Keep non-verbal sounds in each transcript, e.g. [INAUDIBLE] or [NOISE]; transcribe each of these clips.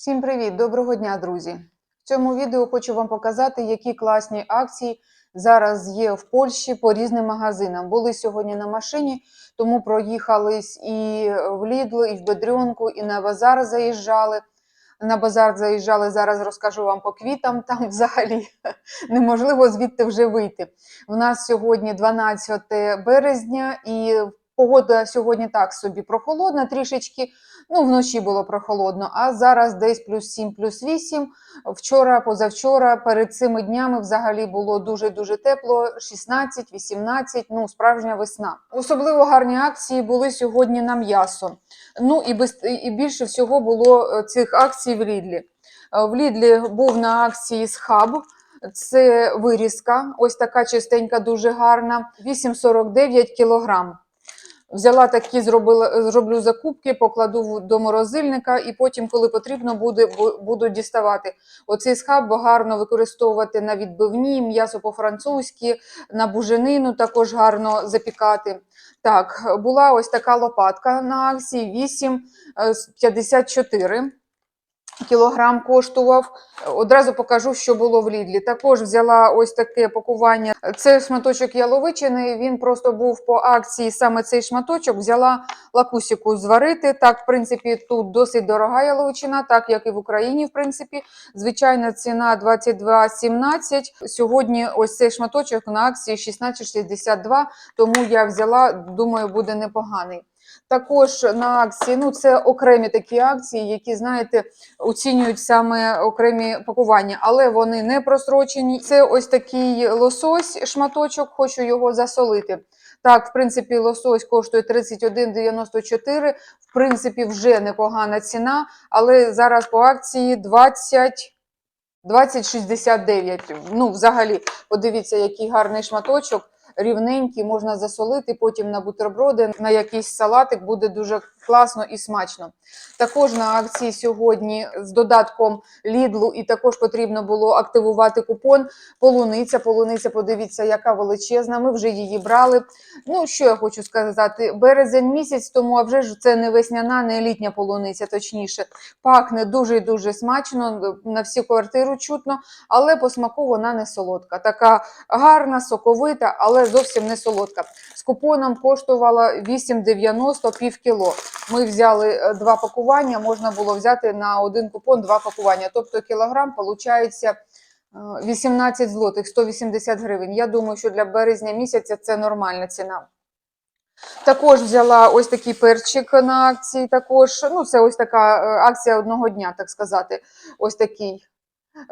Всім привіт! Доброго дня, друзі! В цьому відео хочу вам показати, які класні акції зараз є в Польщі по різним магазинам. Були сьогодні на машині, тому проїхались і в Лідл, і в Бедрюнку, і на базар заїжджали. На базар заїжджали, зараз розкажу вам по квітам. Там взагалі [LAUGHS] неможливо звідти вже вийти. У нас сьогодні 12 березня, і погода сьогодні так собі прохолодна трішечки. Ну, вночі було прохолодно, а зараз десь плюс 7, плюс 8. Вчора, позавчора, перед цими днями взагалі було дуже-дуже тепло, 16, 18, ну, справжня весна. Особливо гарні акції були сьогодні на м'ясо. Ну і, без, і більше всього було е, цих акцій в Лідлі. Е, В Лідлі був на акції схаб. Це вирізка, ось така чистенька, дуже гарна. 8,49 кілограм. Взяла такі, зробила, зроблю закупки, покладу до морозильника, і потім, коли потрібно, буде, бу- буду діставати. Оцей схаб гарно використовувати на відбивні, м'ясо по-французьки, на буженину також гарно запікати. Так, була ось така лопатка на акції 8,54 кілограм коштував. Одразу покажу, що було в Лідлі. Також взяла ось таке пакування. Це шматочок яловичини. Він просто був по акції. Саме цей шматочок взяла лакусіку зварити. Так, в принципі, тут досить дорога яловичина, так як і в Україні. В принципі, звичайна ціна 22,17. Сьогодні ось цей шматочок на акції 16,62. Тому я взяла. Думаю, буде непоганий. Також на акції, ну це окремі такі акції, які знаєте, оцінюють саме окремі пакування, але вони не просрочені. Це ось такий лосось, шматочок, хочу його засолити. Так, в принципі, лосось коштує 31,94. В принципі, вже непогана ціна, але зараз по акції 20. 20,69. Ну, взагалі, подивіться, який гарний шматочок, рівненький, можна засолити, потім на бутерброди, на якийсь салатик буде дуже класно і смачно. Також на акції сьогодні з додатком Лідлу, і також потрібно було активувати купон. Полуниця, полуниця, подивіться, яка величезна. Ми вже її брали. Ну, що я хочу сказати, березень місяць, тому а вже ж це не весняна, не літня полуниця, точніше. Пахне дуже і дуже смачно, на всю квартиру чутно, але по смаку вона не солодка. Така гарна, соковита, але зовсім не солодка. З купоном коштувала 8,90 пів кіло. Ми взяли е, два пакування, можна було взяти на один купон два пакування. Тобто кілограм виходить 18 злотих, 180 гривень. Я думаю, що для березня місяця це нормальна ціна. Також взяла ось такий перчик на акції. Також ну це ось така е, акція одного дня, так сказати. Ось такий.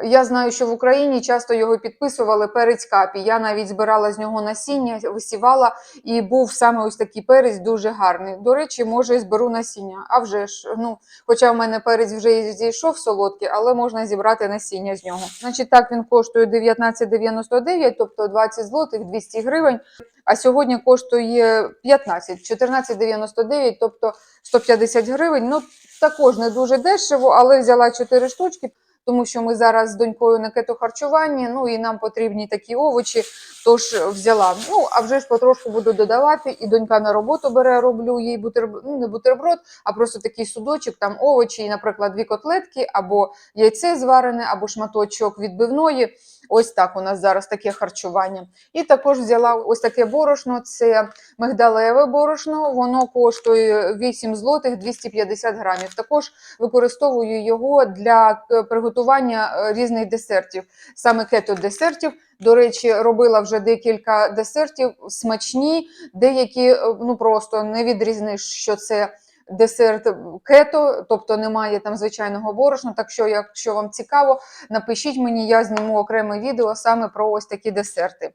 Я знаю, що в Україні часто його підписували перець капі. Я навіть збирала з нього насіння, висівала, і був саме ось такий перець дуже гарний. До речі, може, зберу насіння. А вже ж, ну, хоча в мене перець вже зійшов солодкий, але можна зібрати насіння з нього. Значить, так він коштує 19,99, тобто 20 злотих, 200 гривень. А сьогодні коштує 15, 14,99, тобто 150 гривень. Ну, також не дуже дешево, але взяла 4 штучки тому що ми зараз з донькою на кетохарчуванні, ну і нам потрібні такі овочі, тож взяла. Ну, а вже ж потрошку буду додавати, і донька на роботу бере, роблю їй бутерброд, ну не бутерброд, а просто такий судочок, там овочі, і, наприклад, дві котлетки, або яйце зварене, або шматочок відбивної. Ось так у нас зараз таке харчування. І також взяла ось таке борошно, це мигдалеве борошно, воно коштує 8 злотих 250 грамів. Також використовую його для е, приготування е, різних десертів, саме кето-десертів. До речі, робила вже декілька десертів, смачні, деякі е, ну просто не відрізниш, що це десерт кето, тобто немає там звичайного борошна. Так що, якщо вам цікаво, напишіть мені, я зніму окреме відео саме про ось такі десерти.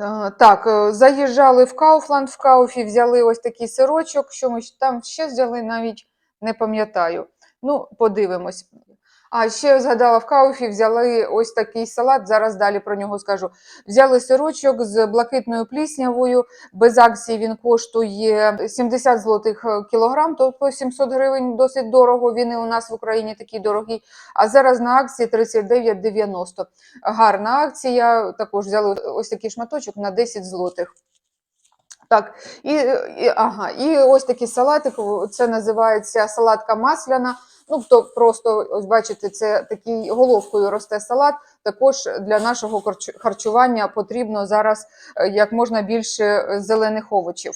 Е, Так, е, заїжджали в Кауфланд, в Кауфі взяли ось такий сирочок, що ми там ще взяли, навіть не пам'ятаю. Ну, подивимось. А ще згадала в Кауфі, взяли ось такий салат, зараз далі про нього скажу. Взяли сирочок з блакитною пліснявою, без акції він коштує 70 злотих кілограм, тобто 700 гривень, досить дорого, він і у нас в Україні такий дорогий. А зараз на акції 39,90. Гарна акція, також взяли ось такий шматочок на 10 злотих. Так, і, і, ага, і ось такий салатик, це називається салатка масляна. Ну, то просто, ось бачите, це такий головкою росте салат. Також для нашого харчу- харчування потрібно зараз е, як можна більше зелених овочів.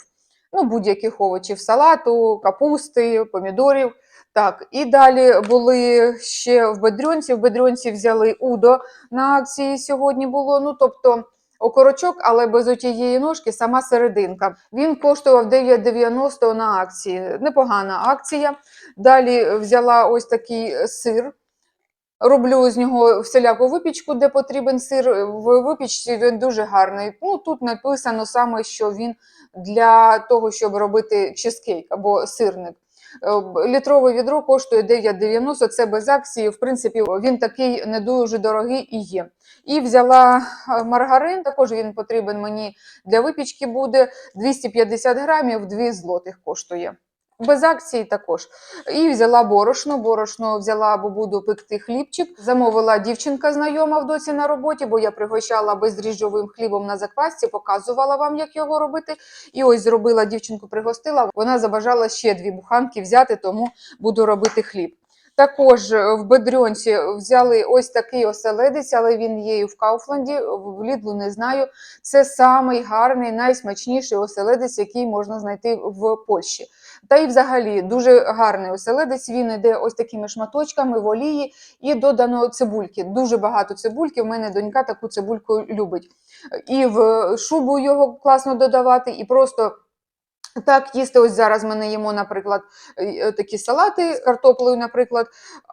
Ну, будь-яких овочів, салату, капусти, помідорів. Так, і далі були ще в бедрюнці. В бедрюнці взяли удо на акції сьогодні було. Ну, тобто окорочок, але без отієї ножки, сама серединка. Він коштував 9,90 на акції. Непогана акція. Далі взяла ось такий сир. Роблю з нього всіляку випічку, де потрібен сир. В випічці він дуже гарний. Ну, тут написано саме, що він для того, щоб робити чизкейк або сирник. Е, Літрове відро коштує 9,90, це без акції. В принципі, він такий не дуже дорогий і є. І взяла е, маргарин, також він потрібен мені для випічки буде 250 грамів, 2 злотих коштує. Без акції також. І взяла борошно. Борошно взяла, бо буду пекти хлібчик. Замовила дівчинка знайома в доці на роботі, бо я пригощала бездріжджовим хлібом на заквасці, показувала вам, як його робити. І ось зробила дівчинку, пригостила. Вона забажала ще дві буханки взяти, тому буду робити хліб. Також е, в бедрьонці взяли ось такий оселедець, але він є і в Кауфланді, в Лідлу не знаю. Це самий гарний, найсмачніший оселедець, який можна знайти в Польщі. Та й взагалі дуже гарний оселедець. Він іде ось такими шматочками в олії і додано цибульки. Дуже багато цибульки. В мене донька таку цибульку любить. І в шубу його класно додавати, і просто. Так, їсти ось зараз ми не їмо, наприклад, е, такі салати картоплею, наприклад,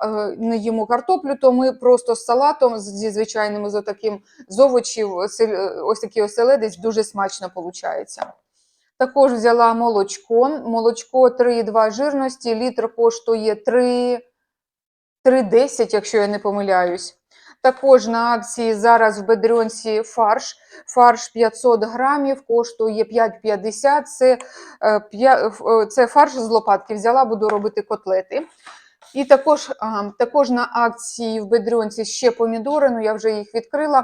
е, не їмо картоплю, то ми просто з салатом, зі звичайним, з таким з овочів, е, ось такий оселедець дуже смачно виходить. Також взяла молочко. Молочко 3,2 жирності, літр коштує 3, 3,10, якщо я не помиляюсь. Також на акції зараз в бедрюнці фарш. Фарш 500 грамів, коштує 5,50. Це, е, е, це фарш з лопатки. Взяла, буду робити котлети. І також, також на акції в бедрьонці ще помідори, ну я вже їх відкрила.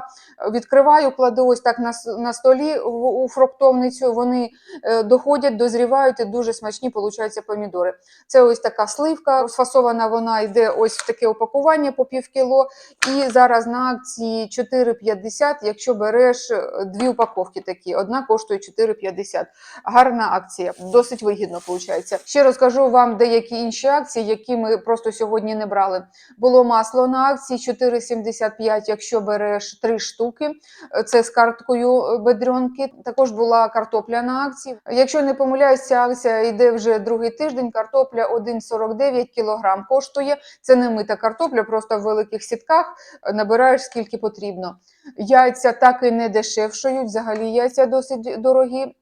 Відкриваю, кладу ось так на, на столі у фруктовницю. Вони е, доходять, дозрівають і дуже смачні получаються помідори. Це ось така сливка, розфасована вона йде ось в таке опакування по пів кіло. І зараз на акції 4,50, якщо береш е, дві упаковки такі, одна коштує 4,50. Гарна акція, досить вигідно виходить. Ще розкажу вам деякі інші акції, які ми просто сьогодні не брали. Було масло на акції 4,75, якщо береш три штуки. Е, Це з карткою е, бедрьонки. Також була картопля на акції. Якщо не помиляюсь, ця акція йде вже другий тиждень. Картопля 1,49 кг коштує. Це не мита картопля, просто в великих сітках е, набираєш скільки потрібно. Яйця так і не дешевшають, взагалі яйця досить дорогі.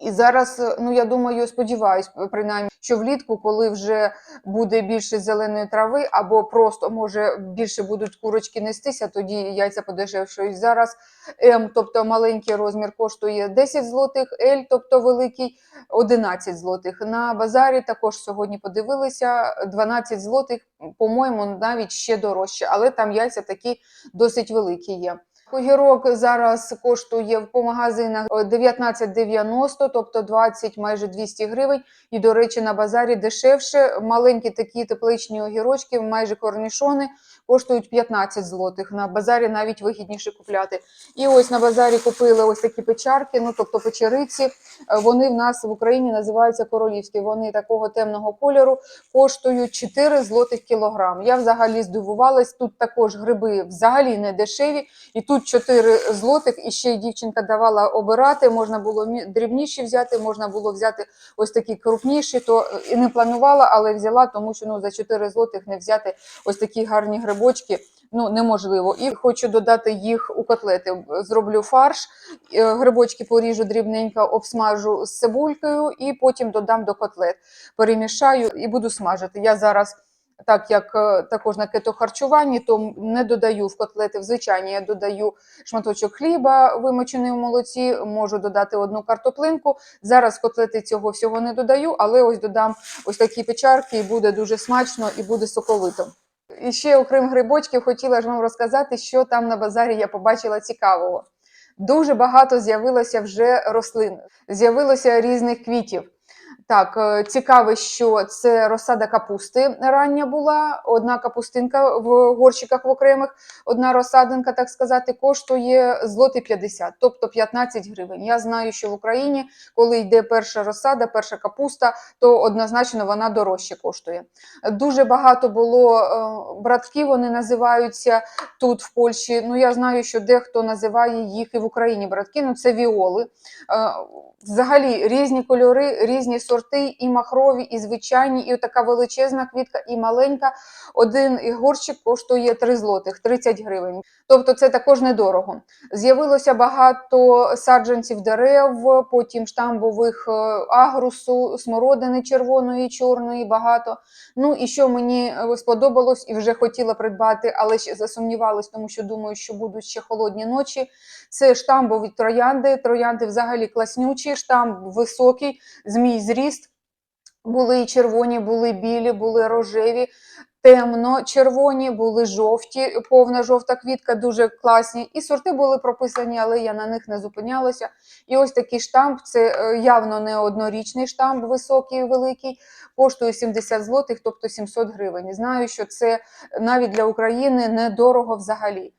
І зараз, е, ну я думаю, сподіваюсь, принаймні, що влітку, коли вже буде більше зеленої трави, або просто може більше будуть курочки нестися, тоді яйця подешевшують. Зараз М, тобто маленький розмір, коштує 10 злотих, L, тобто великий 11 злотих. На базарі також сьогодні подивилися 12 злотих, по-моєму, навіть ще дорожче, але там яйця такі досить великі є. Огірок зараз коштує по магазинах е, 19,90, тобто 20, майже 200 гривень. І, до речі, на базарі дешевше. Маленькі такі тепличні огірочки, майже корнішони, коштують 15 злотих. На базарі навіть вигідніше купляти. І ось на базарі купили ось такі печарки, ну тобто печериці. Е, Вони в нас в Україні називаються королівські. Вони такого темного кольору коштують 4 злотих кілограм. Я взагалі здивувалась. Тут також гриби взагалі не дешеві. І тут 4 злотих, і ще дівчинка давала обирати. Можна було дрібніші взяти, можна було взяти ось такі крупніші. То е, і не планувала, але взяла, тому що ну за 4 злотих не взяти ось такі гарні грибочки. Ну неможливо. І хочу додати їх у котлети. Зроблю фарш, е, грибочки поріжу дрібненько, обсмажу з цибулькою і потім додам до котлет. Перемішаю і буду смажити. Я зараз так як е, також на кетохарчуванні, то не додаю в котлети в звичайні, я додаю шматочок хліба, вимочений у молоці, можу додати одну картоплинку. Зараз котлети цього всього не додаю, але ось додам ось такі печарки, і буде дуже смачно і буде соковито. І ще, окрім грибочків, хотіла ж вам розказати, що там на базарі я побачила цікавого. Дуже багато з'явилося вже рослин, з'явилося різних квітів. Так, е, цікаво, що це розсада капусти рання була. Одна капустинка в горщиках в окремих, одна розсадинка, так сказати, коштує злоти 50, тобто 15 гривень. Я знаю, що в Україні, коли йде перша розсада, перша капуста, то однозначно вона дорожче коштує. Дуже багато було е, братків, вони називаються тут, в Польщі. Ну, я знаю, що дехто називає їх і в Україні братки, ну це віоли. Е, Взагалі різні кольори, різні сорти, і махрові, і звичайні, і така величезна квітка, і маленька. Один горщик коштує 3 злотих, 30 гривень. Тобто це також недорого. З'явилося багато саджанців дерев, потім штамбових е, агрусу, смородини червоної, чорної, багато. Ну і що мені е, сподобалось і вже хотіла придбати, але ще засумнівалась, тому що думаю, що будуть ще холодні ночі. Це штамбові троянди. Троянди взагалі класнючі, штамб високий, змій зріст. Були і червоні, були білі, були рожеві, темно-червоні, були жовті, повна жовта квітка, дуже класні. І сорти були прописані, але я на них не зупинялася. І ось такий штамп це е, явно не однорічний штамп, високий, великий, коштує 70 злотих, тобто 700 гривень. Знаю, що це навіть для України недорого взагалі.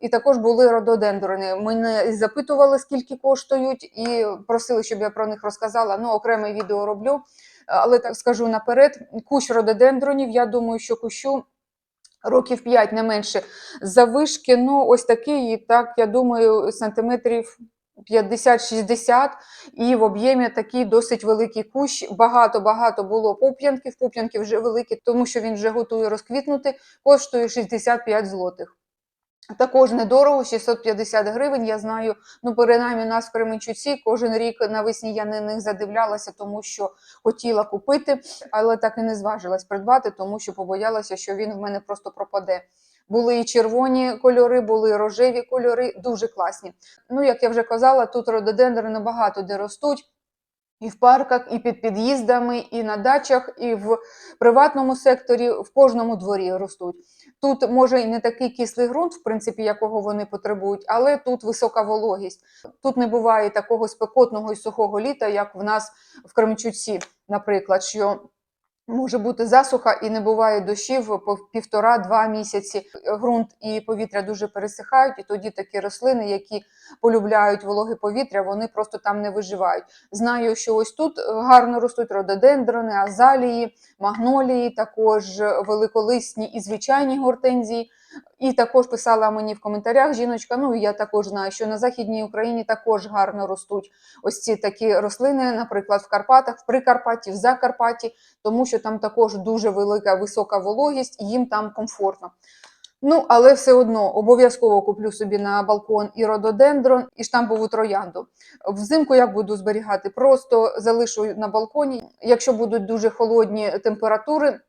І також були рододендрони. Мене запитували, скільки коштують, і просили, щоб я про них розказала. Ну, окреме відео роблю. Але так скажу наперед: кущ рододендронів, я думаю, що кущу. Років 5 не менше завишки, ну ось такий, так я думаю, сантиметрів 50-60, і в об'ємі такий досить великий кущ. Багато-багато було пуп'янків. Пуп'янки вже великі, тому що він вже готує розквітнути, коштує 65 злотих. Також недорого, 650 гривень. Я знаю, ну принаймні у нас в Кременчуці кожен рік навесні я на них задивлялася, тому що хотіла купити, але так і не зважилась придбати, тому що побоялася, що він в мене просто пропаде. Були і червоні кольори, були і рожеві кольори, дуже класні. Ну, як я вже казала, тут рододендри набагато де ростуть. І в парках, і під під'їздами, і на дачах, і в приватному секторі, в кожному дворі ростуть. Тут може і не такий кислий ґрунт, в принципі, якого вони потребують, але тут висока вологість. Тут не буває такого спекотного і сухого літа, як в нас в Кремчуці, наприклад, що може бути засуха і не буває дощів по півтора-два місяці. Ґрунт і повітря дуже пересихають, і тоді такі рослини, які полюбляють вологе повітря, вони просто там не виживають. Знаю, що ось тут гарно ростуть рододендрони, азалії, магнолії, також великолисні і звичайні гортензії. І також писала мені в коментарях жіночка. Ну і я також знаю, що на західній Україні також гарно ростуть ось ці такі рослини, наприклад, в Карпатах, в Прикарпатті, в Закарпатті, тому що там також дуже велика висока вологість, і їм там комфортно. Ну, але все одно обов'язково куплю собі на балкон і рододендрон, і штампову троянду. Взимку як буду зберігати? Просто залишу на балконі. Якщо будуть дуже холодні температури,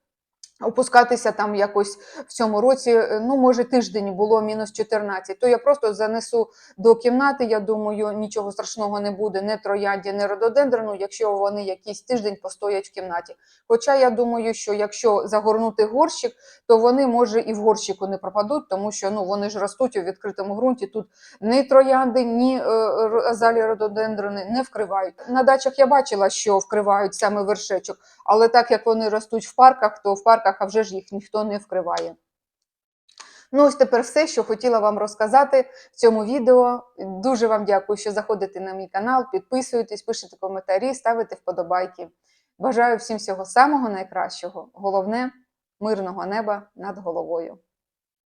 опускатися там якось в цьому році, е, ну, може, тиждень було мінус 14, то я просто занесу до кімнати. Я думаю, нічого страшного не буде, не троянді, не рододендрону, якщо вони якийсь тиждень постоять в кімнаті. Хоча я думаю, що якщо загорнути горщик, то вони, може, і в горщику не пропадуть, тому що ну, вони ж ростуть у відкритому ґрунті. Тут ні троянди, ні е, р- рододендрони не вкривають. На дачах я бачила, що вкривають саме вершечок, але так як вони ростуть в парках, то в парках а вже ж їх ніхто не вкриває. Ну, ось тепер все, що хотіла вам розказати в цьому відео. Дуже вам дякую, що заходите на мій канал, підписуєтесь, пишете коментарі, ставите вподобайки. Бажаю всім всього самого найкращого. Головне мирного неба над головою.